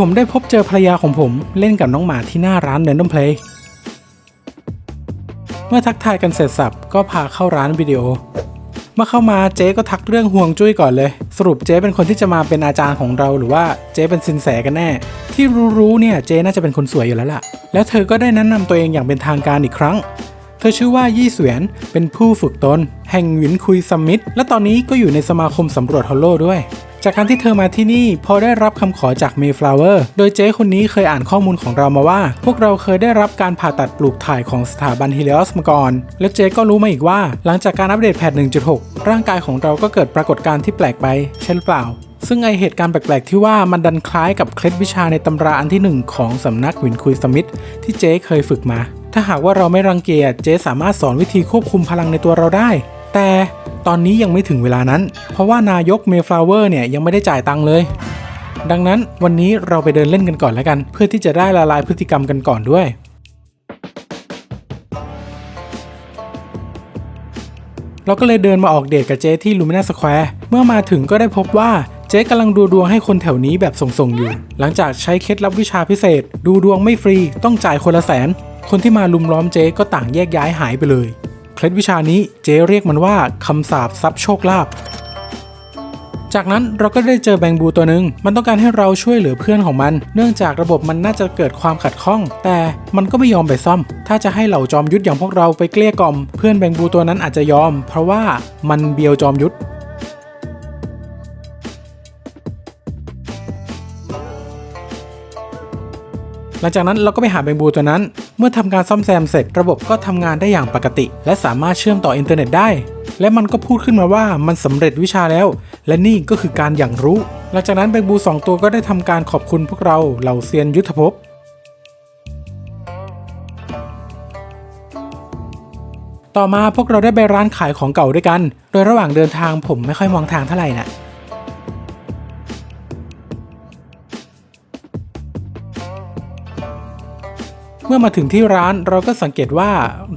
ผมได้พบเจอภรรยาของผมเล่นกับน้องหมาที่หน้าร้าน Random Play เมื่อทักทายกันเสร็จสับก็พาเข้าร้านวิดีโอ เมื่อเข้ามาเจ๊ก็ทักเรื่องห่วงจุ้ยก่อนเลย สรุปเจ๊เป็นคนที่จะมาเป็นอาจารย์ของเราหรือว่าเจ๊เป็นสินแสกันแน่ ที่รู้ๆเนี่ยเจ๊น่าจะเป็นคนสวยอยู่แล้วล่ะ แล้วเธอก็ได้แนะนำตัวเองอย่างเป็นทางการอีกครั้ง เธอชื่อว่ายี่เสวียนเป็นผู้ฝึกตน แห่งหวินคุยซัมมิตและตอนนี้ก็อยู่ในสมาคมสำรวจฮอลโลด้วย จากการที่เธอมาที่นี่พอได้รับคำขอจากเมฟลาวเวอร์โดยเจ๊คนนี้เคยอ่านข้อมูลของเรามาว่า พวกเราเคยได้รับการผ่าตัดปลูกถ่ายของสถาบันฮิเลอสมาก่อน และเจ๊ก็รู้มาอีกว่า หลังจากการอัปเดตแพท 1.6 ร่างกายของเราก็เกิดปรากฏการณ์ที่แปลกไปใช่หรือเปล่าซึ่งไอเหตุการณ์แปลกๆที่ว่ามันดันคล้ายกับเคล็ดวิชาในตำราอันที่หนึ่งของสำนักวินคุยสมิธที่เจ๊เคยฝึกมา ถ้าหากว่าเราไม่รังเกียจเจ๊สามารถสอนวิธีควบคุมพลังในตัวเราได้ แต่ตอนนี้ยังไม่ถึงเวลานั้น เพราะว่านายกเมฟลาวเวอร์เนี่ยยังไม่ได้จ่ายตังค์เลย ดังนั้นวันนี้เราไปเดินเล่นกันก่อนแล้วกัน เพื่อที่จะได้ละลายพฤติกรรมกันก่อนด้วยเราก็เลยเดินมาออกเดทกับเจ๊ที่ลูมินาสแควร์เมื่อมาถึงก็ได้พบว่าเจ๊กำลังดูดวงให้คนแถวนี้แบบส่งๆอยู่ หลังจากใช้เคล็ดลับวิชาพิเศษ ดูดวงไม่ฟรีต้องจ่ายคนละแสน คนที่มาลุมล้อมเจ๊ก็ต่างแยกย้ายหายไปเลย เคล็ดวิชานี้เจ๊เรียกมันว่าคำสาปทรัพย์โชคลาภจากนั้นเราก็ได้เจอแบงบูตัวหนึ่งมันต้องการให้เราช่วยเหลือเพื่อนของมัน เนื่องจากระบบมันน่าจะเกิดความขัดข้อง แต่มันก็ไม่ยอมไปซ่อม ถ้าจะให้เหล่าจอมยุทธอย่างพวกเราไปเกลี้ยกล่อม เพื่อนแบงบูตัวนั้นอาจจะยอม เพราะว่ามันเบียวจอมยุทธหลังจากนั้นเราก็ไปหาแบงบูตัวนั้น เมื่อทำการซ่อมแซมเสร็จระบบก็ทำงานได้อย่างปกติ และสามารถเชื่อมต่ออินเทอร์เน็ตได้ และมันก็พูดขึ้นมาว่ามันสำเร็จวิชาแล้ว และนี่ก็คือการอย่างรู้ หลังจากนั้นแบงบูสองตัวก็ได้ทำการขอบคุณพวกเราเหล่าเซียนยุทธภพต่อมาพวกเราได้ไปร้านขายของเก่าด้วยกัน โดยระหว่างเดินทางผมไม่ค่อยมองทางเท่าไหร่น่ะ เมื่อมาถึงที่ร้านเราก็สังเกตว่า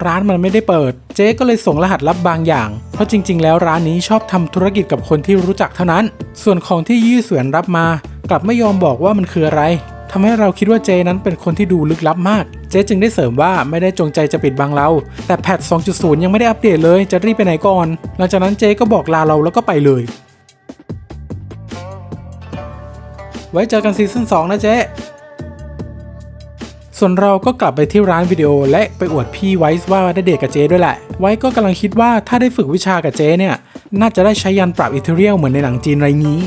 ร้านมันไม่ได้เปิด เจ๊ก็เลยส่งรหัสลับบางอย่าง เพราะจริง ๆ แล้วร้านนี้ชอบทำธุรกิจกับคนที่รู้จักเท่านั้น ส่วนของที่ยี่เสวียนรับมา กลับไม่ยอมบอกว่ามันคืออะไรทำให้เราคิดว่าเจนั้นเป็นคนที่ดูลึกลับมาก เจ๊จึงได้เสริมว่าไม่ได้จงใจจะปิดบังเรา แต่แพท 2.0 ยังไม่ได้อัปเดตเลย จะรีบไปไหนก่อน หลังจากนั้นเจ๊ก็บอกลาเราแล้วก็ไปเลย ไว้เจอกันซีซั่น2นะเจ๊ ส่วนเราก็กลับไปที่ร้านวิดีโอ และไปอวดพี่ไวส์ว่าได้เดทกับเจด้วยแหละ ไว้ก็กำลังคิดว่าถ้าได้ฝึกวิชากับเจเนี่ย น่าจะได้ใช้ยันปรับอิเทเรียลเหมือนในหนังจีนไรงี้